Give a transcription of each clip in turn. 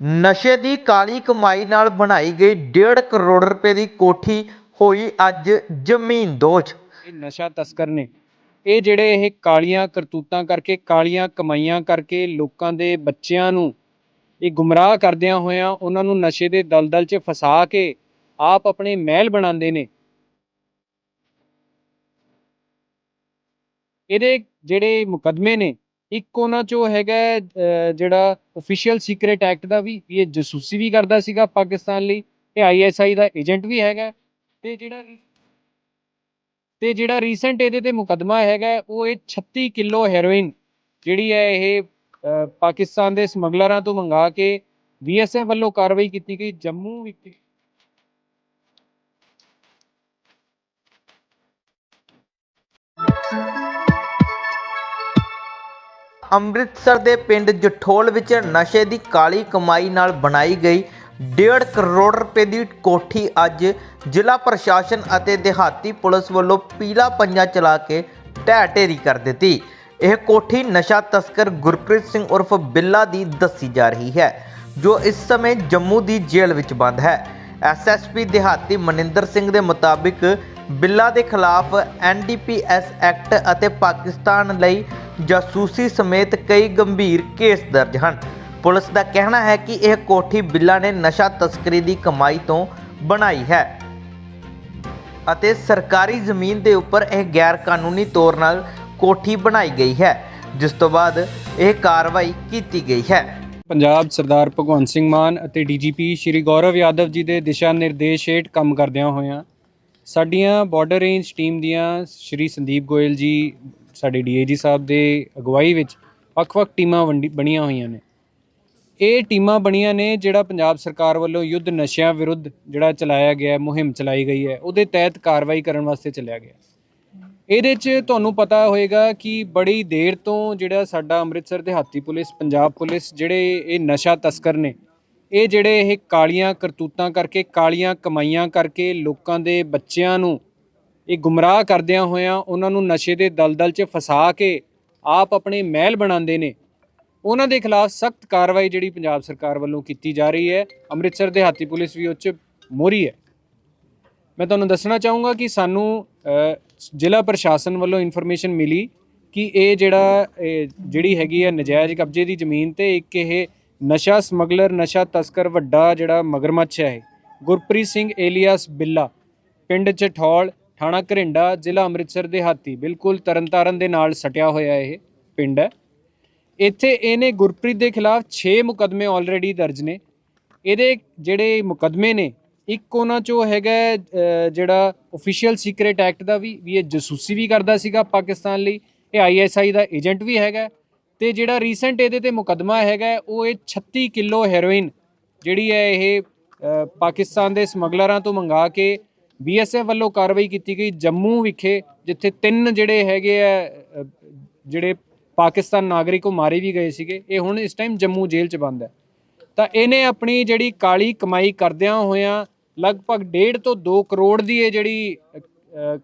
ਨਸ਼ੇ ਦੀ ਕਾਲੀ ਕਮਾਈ ਨਾਲ ਬਣਾਈ ਗਈ 1.5 ਕਰੋੜ ਰੁਪਏ ਦੀ ਕੋਠੀ ਹੋਈ ਅੱਜ ਜ਼ਮੀਨ ਦੋਜ ਇਹ ਨਸ਼ਾ ਤਸਕਰ ਨੇ। ਇਹ ਜਿਹੜੇ ਇਹ ਕਾਲੀਆਂ ਕਰਤੂਤਾਂ ਕਰਕੇ, ਕਾਲੀਆਂ ਕਮਾਈਆਂ ਕਰਕੇ ਲੋਕਾਂ ਦੇ ਬੱਚਿਆਂ ਨੂੰ ਇਹ ਗੁੰਮਰਾਹ ਕਰਦਿਆਂ ਹੋਇਆਂ ਉਹਨਾਂ ਨੂੰ ਨਸ਼ੇ ਦੇ ਦਲਦਲ 'ਚ ਫਸਾ ਕੇ ਆਪ ਆਪਣੇ ਮਹਿਲ ਬਣਾਉਂਦੇ ਨੇ। ਇਹਦੇ ਜਿਹੜੇ ਮੁਕੱਦਮੇ ਨੇ ਇੱਕ ਉਹਨਾਂ ਚੋਂ ਹੈਗਾ ਜਿਹੜਾ ਅਫੀਸ਼ੀਅਲ ਸੀਕ੍ਰੇਟ ਐਕਟ ਦਾ ਵੀ, ਇਹ ਜਸੂਸੀ ਵੀ ਕਰਦਾ ਸੀਗਾ ਪਾਕਿਸਤਾਨ ਲਈ ਇਹ ਆਈਐਸਆਈ ਦਾ ਏਜੰਟ ਵੀ ਹੈਗਾ, ਤੇ ਜਿਹੜਾ ਤੇ ਜਿਹੜਾ ਰੀਸੈਂਟ ਇਹਦੇ ਤੇ ਮੁਕੱਦਮਾ ਹੈਗਾ, ਉਹ ਇਹ 36 ਕਿਲੋ ਹੈਰੋਇਨ ਜਿਹੜੀ ਹੈ ਇਹ ਪਾਕਿਸਤਾਨ ਦੇ ਸਮਗਲਰਾਂ ਤੋਂ ਮੰਗਾ ਕੇ ਬੀਐਸਐਫ ਵੱਲੋਂ ਕਾਰਵਾਈ ਕੀਤੀ ਗਈ, ਜੰਮੂ ਵਿੱਚ ਅੰਮ੍ਰਿਤਸਰ ਦੇ ਪਿੰਡ ਜਠੋਲ ਵਿੱਚ ਨਸ਼ੇ ਦੀ ਕਾਲੀ ਕਮਾਈ ਨਾਲ ਬਣਾਈ ਗਈ 1.5 ਕਰੋੜ ਰੁਪਏ ਦੀ ਕੋਠੀ ਅੱਜ ਜ਼ਿਲ੍ਹਾ ਪ੍ਰਸ਼ਾਸਨ ਅਤੇ ਦਿਹਾਤੀ ਪੁਲਿਸ ਵੱਲੋਂ ਪੀਲਾ ਪੰਜਾ ਚਲਾ ਕੇ ਢਹਿ ਢੇਰੀ ਕਰ ਦਿੱਤੀ। ਇਹ ਕੋਠੀ ਨਸ਼ਾ ਤਸਕਰ ਗੁਰਪ੍ਰੀਤ ਸਿੰਘ ਉਰਫ ਬਿੱਲਾ ਦੀ ਦੱਸੀ ਜਾ ਰਹੀ ਹੈ, ਜੋ ਇਸ ਸਮੇਂ ਜੰਮੂ ਦੀ ਜੇਲ੍ਹ ਵਿੱਚ ਬੰਦ ਹੈ। ਐਸਐਸਪੀ ਦਿਹਾਤੀ ਮਨਿੰਦਰ ਸਿੰਘ ਦੇ ਮੁਤਾਬਿਕ ਬਿੱਲਾ ਦੇ ਖਿਲਾਫ ਐਨਡੀਪੀਐਸ ਐਕਟ ਅਤੇ ਪਾਕਿਸਤਾਨ ਲਈ ਜਾਸੂਸੀ ਸਮੇਤ ਕਈ ਗੰਭੀਰ ਕੇਸ ਦਰਜ ਹਨ। ਪੁਲਿਸ ਦਾ ਕਹਿਣਾ ਹੈ ਕਿ ਇਹ ਕੋਠੀ ਬਿੱਲਾ ਨੇ ਨਸ਼ਾ ਤਸਕਰੀ ਦੀ ਕਮਾਈ ਤੋਂ ਬਣਾਈ ਹੈ ਅਤੇ ਸਰਕਾਰੀ ਜ਼ਮੀਨ ਦੇ ਉੱਪਰ ਇਹ ਗੈਰ ਕਾਨੂੰਨੀ ਤੌਰ ਨਾਲ ਕੋਠੀ ਬਣਾਈ ਗਈ ਹੈ, ਜਿਸ ਤੋਂ ਬਾਅਦ ਇਹ ਕਾਰਵਾਈ ਕੀਤੀ ਗਈ ਹੈ। ਪੰਜਾਬ ਸਰਦਾਰ ਭਗਵੰਤ ਸਿੰਘ ਮਾਨ ਅਤੇ ਡੀਜੀਪੀ ਸ਼੍ਰੀ ਗੌਰਵ ਯਾਦਵ ਜੀ ਦੇ ਦਿਸ਼ਾ ਨਿਰਦੇਸ਼ ਹੇਠ ਕੰਮ ਕਰਦਿਆਂ ਹੋਇਆਂ ਸਾਡੀਆਂ ਬਾਰਡਰ ਰੇਂਜ ਟੀਮ ਦੀਆਂ ਸ਼੍ਰੀ ਸੰਦੀਪ ਗੋਇਲ ਜੀ ਸਾਡੇ ਡੀਏਜੀ ਸਾਹਿਬ ਦੇ ਅਗਵਾਈ ਵਿੱਚ ਵੱਖ-ਵੱਖ ਟੀਮਾਂ ਵੰਡੀ- ਬਣੀਆਂ ਹੋਈਆਂ ਨੇ। ਇਹ ਟੀਮਾਂ ਬਣੀਆਂ ਨੇ ਜਿਹੜਾ ਪੰਜਾਬ ਸਰਕਾਰ ਵੱਲੋਂ ਯੁੱਧ ਨਸ਼ਿਆਂ ਵਿਰੁੱਧ ਜਿਹੜਾ ਚਲਾਇਆ ਗਿਆ ਮੁਹਿੰਮ ਚਲਾਈ ਗਈ ਹੈ, ਉਹਦੇ ਤਹਿਤ ਕਾਰਵਾਈ ਕਰਨ ਵਾਸਤੇ ਚੱਲਿਆ ਗਿਆ। ਇਹਦੇ 'ਚ ਤੁਹਾਨੂੰ ਪਤਾ ਹੋਏਗਾ ਕਿ ਬੜੀ ਦੇਰ ਤੋਂ ਜਿਹੜਾ ਸਾਡਾ ਅੰਮ੍ਰਿਤਸਰ ਦਿਹਾਤੀ ਪੁਲਿਸ, ਪੰਜਾਬ ਪੁਲਿਸ ਜਿਹੜੇ ਇਹ ਨਸ਼ਾ ਤਸਕਰ ਨੇ, ਇਹ ਜਿਹੜੇ ਇਹ ਕਾਲੀਆਂ ਕਰਤੂਤਾਂ ਕਰਕੇ, ਕਾਲੀਆਂ ਕਮਾਈਆਂ ਕਰਕੇ ਲੋਕਾਂ ਦੇ ਬੱਚਿਆਂ ਨੂੰ ਇਹ ਗੁੰਮਰਾਹ ਕਰਦਿਆਂ ਹੋਇਆਂ ਉਹਨਾਂ ਨੂੰ ਨਸ਼ੇ ਦੇ ਦਲਦਲ 'ਚ ਫਸਾ ਕੇ ਆਪ ਆਪਣੇ ਮਹਿਲ ਬਣਾਉਂਦੇ ਨੇ। ਉਹਨਾਂ ਦੇ ਖਿਲਾਫ ਸਖਤ ਕਾਰਵਾਈ ਜਿਹੜੀ ਪੰਜਾਬ ਸਰਕਾਰ ਵੱਲੋਂ ਕੀਤੀ ਜਾ ਰਹੀ ਹੈ, ਅੰਮ੍ਰਿਤਸਰ ਦਿਹਾਤੀ ਪੁਲਿਸ ਵੀ ਉੱਚ ਮੋਰੀ ਹੈ। ਮੈਂ ਤੁਹਾਨੂੰ ਦੱਸਣਾ ਚਾਹੂੰਗਾ ਕਿ ਸਾਨੂੰ ਜ਼ਿਲ੍ਹਾ ਪ੍ਰਸ਼ਾਸਨ ਵੱਲੋਂ ਇਨਫੋਰਮੇਸ਼ਨ ਮਿਲੀ ਕਿ ਇਹ ਜਿਹੜਾ ਜਿਹੜੀ ਹੈਗੀ ਹੈ ਨਜਾਇਜ਼ ਕਬਜ਼ੇ ਦੀ ਜ਼ਮੀਨ ਤੇ ਇੱਕ ਇਹ ਨਸ਼ਾ ਸਮਗਲਰ, ਨਸ਼ਾ ਤਸਕਰ ਵੱਡਾ ਜਿਹੜਾ ਮਗਰਮੱਛ ਹੈ ਇਹ, ਗੁਰਪ੍ਰੀਤ ਸਿੰਘ ਏਲੀਆਸ ਬਿੱਲਾ, ਪਿੰਡ ਚਠੌਲ ਥਾਣਾ ਘਰਿੰਡਾ, ਜ਼ਿਲ੍ਹਾ ਅੰਮ੍ਰਿਤਸਰ ਦੇ ਹਾਤੀ ਬਿਲਕੁਲ ਤਰਨਤਾਰਨ ਦੇ ਨਾਲ ਸਟਿਆ ਹੋਇਆ ਇਹ ਪਿੰਡ ਹੈ। ਇੱਥੇ ਇਹਨੇ ਗੁਰਪ੍ਰੀਤ ਦੇ ਖਿਲਾਫ 6 ਮੁਕਦਮੇ ਆਲਰੇਡੀ ਦਰਜ ਨੇ। ਇਹਦੇ ਜਿਹੜੇ ਮੁਕਦਮੇ ਨੇ, ਇੱਕ ਉਹਨਾਂ ਚੋਂ ਹੈਗਾ ਜਿਹੜਾ ਅਫੀਸ਼ੀਅਲ ਸੀਕ੍ਰੇਟ ਐਕਟ ਦਾ ਵੀ ਵੀ ਇਹ ਜਸੂਸੀ ਵੀ ਕਰਦਾ ਸੀਗਾ ਪਾਕਿਸਤਾਨ ਲਈ। ਇਹ ਆਈਐਸਆਈ ਦਾ ਏਜੰਟ ਵੀ ਹੈਗਾ ਤੇ ਜਿਹੜਾ ਰੀਸੈਂਟ ਇਹਦੇ ਤੇ ਮੁਕਦਮਾ ਹੈਗਾ ਉਹ ਇਹ 36 ਕਿਲੋ ਹੈਰੋਇਨ ਜਿਹੜੀ ਹੈ ਇਹ ਪਾਕਿਸਤਾਨ ਦੇ ਸਮਗਲਰਾਂ ਤੋਂ ਮੰਗਾ ਕੇ ਬੀਐਸਐਫ ਵੱਲੋਂ ਕਾਰਵਾਈ ਕੀਤੀ ਗਈ ਜੰਮੂ ਵਿਖੇ, ਜਿੱਥੇ ਤਿੰਨ ਜਿਹੜੇ ਹੈਗੇ ਆ ਜਿਹੜੇ ਪਾਕਿਸਤਾਨ ਨਾਗਰਿਕ ਉਹ ਮਾਰੇ ਵੀ ਗਏ ਸੀਗੇ। ਇਹ ਹੁਣ ਇਸ ਟਾਈਮ ਜੰਮੂ ਜੇਲ੍ਹ 'ਚ ਬੰਦ ਹੈ। ਤਾਂ ਇਹਨੇ ਆਪਣੀ ਜਿਹੜੀ ਕਾਲੀ ਕਮਾਈ ਕਰਦਿਆਂ ਹੋਇਆਂ ਲਗਭਗ 1.5 ਤੋਂ 2 ਕਰੋੜ ਦੀ ਇਹ ਜਿਹੜੀ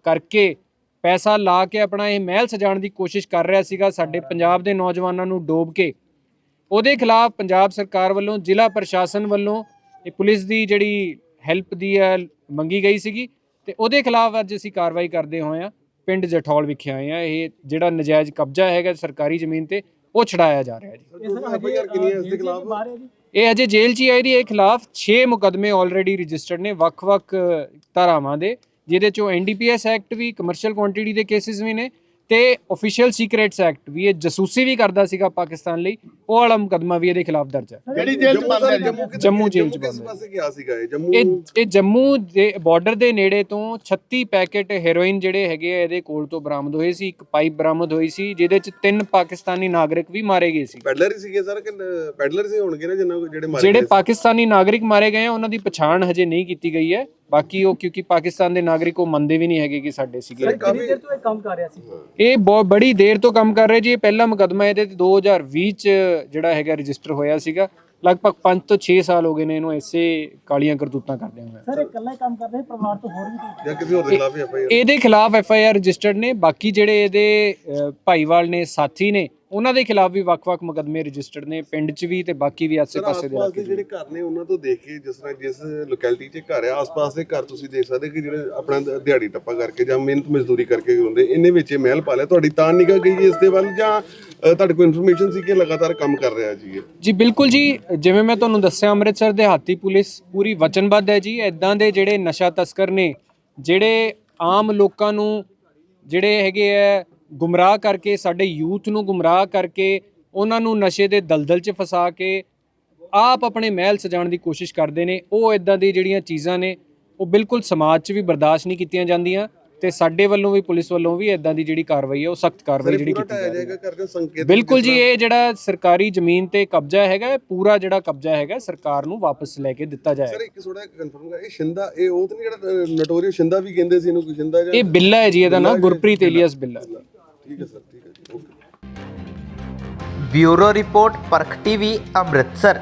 ਕਰਕੇ ਪੈਸਾ ਲਾ ਕੇ ਆਪਣਾ ਇਹ ਮਹਿਲ ਸਜਾਉਣ ਦੀ ਕੋਸ਼ਿਸ਼ ਕਰ ਰਿਹਾ ਸੀਗਾ। ਸਾਡੇ ਪੰਜਾਬ ਦੇ ਨੌਜਵਾਨਾਂ ਨੂੰ ਡੋਬ ਕੇ। ਉਹਦੇ ਖਿਲਾਫ ਪੰਜਾਬ ਸਰਕਾਰ ਵੱਲੋਂ ਜ਼ਿਲ੍ਹਾ ਪ੍ਰਸ਼ਾਸਨ ਵੱਲੋਂ ਇਹ ਪੁਲਿਸ ਦੀ ਜਿਹੜੀ ਹੈਲਪ ਦੀ ਮੰਗੀ ਗਈ ਸੀਗੀ ਤੇ ਉਹਦੇ ਖਿਲਾਫ ਅੱਜ ਅਸੀਂ ਕਾਰਵਾਈ ਕਰਦੇ ਹੋਏ ਆ ਪਿੰਡ ਜਠੌਲ ਵਿਖੇ ਆਏ ਆ ਇਹ ਜਿਹੜਾ ਨਜਾਇਜ਼ ਕਬਜ਼ਾ ਹੈਗਾ ਸਰਕਾਰੀ ਜ਼ਮੀਨ ਤੇ ਉਹ ਛਡਾਇਆ ਜਾ ਰਿਹਾ ਜੀ। ਇਹ ਅਜੇ ਜੇਲ੍ਹ 'ਚ ਹੀ ਹੈ। ਇਹਦੀ ਇਹ ਖਿਲਾਫ 6 ਮੁਕਦਮੇ ਆਲਰੇਡੀ ਰਜਿਸਟਰਡ ਨੇ ਵੱਖ-ਵੱਖ ਧਾਰਾਵਾਂ ਦੇ ਜਿਹਦੇ ਚੋਂ ਐਨਡੀਪੀਐਸ ਐਕਟ ਵੀ ਕਮਰਸ਼ੀਅਲ ਕੁਆਂਟੀਟੀ ਦੇ ਕੇਸਿਸ ਵੀ ਨੇ ਤੇ ਅਫੀਸ਼ੀਅਲ ਸੀਕ੍ਰੇਟਸ ਐਕਟ ਵੀ ਇਹ ਜਸੂਸੀ ਵੀ ਕਰਦਾ ਸੀਗਾ ਪਾਕਿਸਤਾਨ ਲਈ ਉਹ ਵਾਲਾ ਮੁਕਦਮਾ ਵੀ ਇਹਦੇ ਖਿਲਾਫ ਦਰਜ ਹੈ। ਕਿਹੜੀ ਜੇਲ੍ਹ ਚ ਬੰਦ ਹੈ ਜੰਮੂ? ਜੇਲ੍ਹ ਚ ਬੰਦ ਹੈ। ਪਾਸੇ ਗਿਆ ਸੀਗਾ ਇਹ? ਜੰਮੂ ਇਹ ਇਹ ਜੰਮੂ ਦੇ ਬਾਰਡਰ ਦੇ ਨੇੜੇ ਤੋਂ 36 ਪੈਕੇਟ ਹੈਰੋਇਨ ਜਿਹੜੇ ਹੈਗੇ ਆ ਇਹਦੇ ਕੋਲ ਤੋਂ ਬਰਾਮਦ ਹੋਏ ਸੀ ਇੱਕ ਪਾਈਪ ਬਰਾਮਦ ਹੋਈ ਸੀ ਜਿਹਦੇ ਚ ਤਿੰਨ ਪਾਕਿਸਤਾਨੀ ਨਾਗਰਿਕ ਵੀ ਮਾਰੇ ਗਏ ਸੀ। ਪੈਡਲਰ ਹੀ ਸੀਗੇ ਸਰ ਕਿ ਪੈਡਲਰ ਸੀ ਹੋਣਗੇ ਨਾ ਜਿਹੜੇ ਮਾਰੇ ਜਿਹੜੇ? ਪਾਕਿਸਤਾਨੀ ਨਾਗਰਿਕ ਮਾਰੇ ਗਏ ਆ ਉਹਨਾਂ ਦੀ ਪਛਾਣ ਹਜੇ ਨਹੀਂ ਕੀਤੀ ਗਈ ਹੈ। ਬਾਕੀ ਉਹ ਕਿਉਂਕਿ ਪਾਕਿਸਤਾਨ ਦੇ ਨਾਗਰਿਕ ਉਹ ਮੰਨਦੇ ਵੀ ਨਹੀਂ ਹੈਗੇ ਕਿ ਸਾਡੇ ਸੀਗੇ। ਕਾਫੀ ਇਹ ਬਹੁਤ ਬੜੀ ਦੇਰ ਤੋਂ ਕੰਮ ਕਰ ਰਹੇ ਜੀ। ਇਹ ਪਹਿਲਾ ਮੁਕਦਮਾ ਇਹਦੇ ਤੇ 2020 ਚ ਜਿਹੜਾ ਹੈਗਾ ਰਜਿਸਟਰ ਹੋਇਆ ਸੀਗਾ। ਲਗਭਗ 5 ਤੋਂ 6 ਸਾਲ ਹੋ ਗਏ ਨੇ ਇਹਨੂੰ ਐਸੇ ਕਾਲੀਆਂ ਕਰਤੂਤਾਂ ਕਰਦੇ ਹੋਏ। ਸਰ ਇਹ ਇਕੱਲਾ ਹੀ ਕੰਮ ਕਰਦੇ ਨੇ ਪਰਿਵਾਰ ਤੋਂ ਹੋਰ ਵੀ ਕੋਈ? ਜਾਂ ਕਿਸੇ ਹੋਰ ਦੇ ਖਿਲਾਫ ਐਫਆਈਆਰ ਇਹਦੇ ਖਿਲਾਫ ਐਫ ਆਈ ਆਰ ਰਜਿਸਟਰਡ ਨੇ। ਬਾਕੀ ਜਿਹੜੇ ਇਹਦੇ ਭਾਈਵਾਲ ਨੇ ਸਾਥੀ ਨੇ ਉਹਨਾਂ ਦੇ ਖਿਲਾਫ ਵੀ ਵੱਖ-ਵੱਖ ਮੁਕੱਦਮੇ ਰਜਿਸਟਰਡ ਨੇ ਪਿੰਡ 'ਚ ਵੀ ਤੇ ਬਾਕੀ ਵੀ ਆਸੇ-ਪਾਸੇ ਦੇ ਆਸ-ਪਾਸ ਦੇ ਜਿਹੜੇ ਘਰ ਨੇ ਉਹਨਾਂ ਤੋਂ ਦੇਖ ਕੇ ਜਿਸ ਤਰ੍ਹਾਂ ਜਿਸ ਲੋਕੈਲਿਟੀ 'ਚ ਘਰ ਆ ਆਸ-ਪਾਸ ਦੇ ਘਰ ਤੁਸੀਂ ਦੇਖ ਸਕਦੇ ਕਿ ਜਿਹੜੇ ਆਪਣਾ ਦਿਹਾੜੀ ਟੱਪਾ ਕਰਕੇ ਜਾਂ ਮਿਹਨਤ ਮਜ਼ਦੂਰੀ ਕਰਕੇ ਹੁੰਦੇ ਇੰਨੇ ਵਿੱਚ ਇਹ ਮਹਿਲ ਪਾ ਲਿਆ। ਤੁਹਾਡੀ ਤਾਂ ਨਿਗਾਹ ਗਈ ਇਸ ਦੇ ਵੱਲ ਜਾਂ ਤੁਹਾਡੇ ਕੋਲ ਇਨਫੋਰਮੇਸ਼ਨ ਸੀ ਕਿ ਲਗਾਤਾਰ ਕੰਮ ਕਰ ਰਿਹਾ ਜੀ ਇਹ? ਜੀ ਬਿਲਕੁਲ ਜੀ। ਜਿਵੇਂ ਮੈਂ ਤੁਹਾਨੂੰ ਦੱਸਿਆ ਅੰਮ੍ਰਿਤਸਰ ਦੇ ਹਾਤੀ ਪੁਲਿਸ ਪੂਰੀ ਵਚਨਬੱਧ ਹੈ ਜੀ। ਇਦਾਂ ਦੇ ਜਿਹੜੇ ਨਸ਼ਾ ਤਸਕਰ ਨੇ ਜਿਹੜੇ ਆਮ ਲੋਕਾਂ ਨੂੰ ਜਿਹੜੇ ਹੈਗੇ ਆ ਗੁੰਮਰਾਹ ਕਰਕੇ ਸਾਡੇ ਯੂਥ ਨੂੰ ਗੁੰਮਰਾਹ ਕਰਕੇ ਉਹਨਾਂ ਨੂੰ ਨਸ਼ੇ ਦੇ ਦਲਦਲ 'ਚ ਫਸਾ ਕੇ ਆਪ ਆਪਣੇ ਮਹਿਲ ਸਜਾਉਣ ਦੀ ਕੋਸ਼ਿਸ਼ ਕਰਦੇ ਨੇ। ਉਹ ਇਦਾਂ ਦੀ ਜਿਹੜੀਆਂ ਚੀਜ਼ਾਂ ਨੇ ਉਹ ਬਿਲਕੁਲ ਸਮਾਜ 'ਚ ਵੀ ਬਰਦਾਸ਼ਤ ਨਹੀਂ ਕੀਤੀਆਂ ਜਾਂਦੀਆਂ ਤੇ ਸਾਡੇ ਵੱਲੋਂ ਵੀ ਪੁਲਿਸ ਵੱਲੋਂ ਵੀ ਇਦਾਂ ਦੀ ਜਿਹੜੀ ਕਾਰਵਾਈ ਹੈ ਉਹ ਸਖਤ ਕਾਰਵਾਈ ਜਿਹੜੀ ਕੀਤੀ ਜਾਏਗਾ ਬਿਲਕੁਲ ਜੀ ਇਹ ਜਿਹੜਾ ਸਰਕਾਰੀ ਜ਼ਮੀਨ ਤੇ ਕਬਜ਼ਾ ਹੈਗਾ ਪੂਰਾ ਜਿਹੜਾ ਕਬਜ਼ਾ ਹੈਗਾ ਸਰਕਾਰ ਨੂੰ ਵਾਪਸ ਲੈ ਕੇ ਦਿੱਤਾ ਸਰ ਜਾਏਗਾ ਇੱਕ ਥੋੜਾ ਕਨਫਰਮ ਕਰ ਇਹ ਸ਼ਿੰਦਾ ਇਹ ਉਹ ਤਾਂ ਨਹੀਂ ਜਿਹੜਾ ਨਟੋਰੀਅਸ ਸ਼ਿੰਦਾ ਵੀ ਕਹਿੰਦੇ ਸੀ ਇਹਨੂੰ ਕੋਈ ਸ਼ਿੰਦਾ ਜਾਂ ਇਹ ਬਿੱਲਾ ਹੈ ਜੀ ਇਹਦਾ ਨਾਮ ਗੁਰਪ੍ਰੀਤ ਏਲੀਅਸ ਬਿੱਲਾ। ਠੀਕ ਹੈ ਸਰ ਠੀਕ ਹੈ ਜੀ okay. Bureau report Parakh TV Amritsar.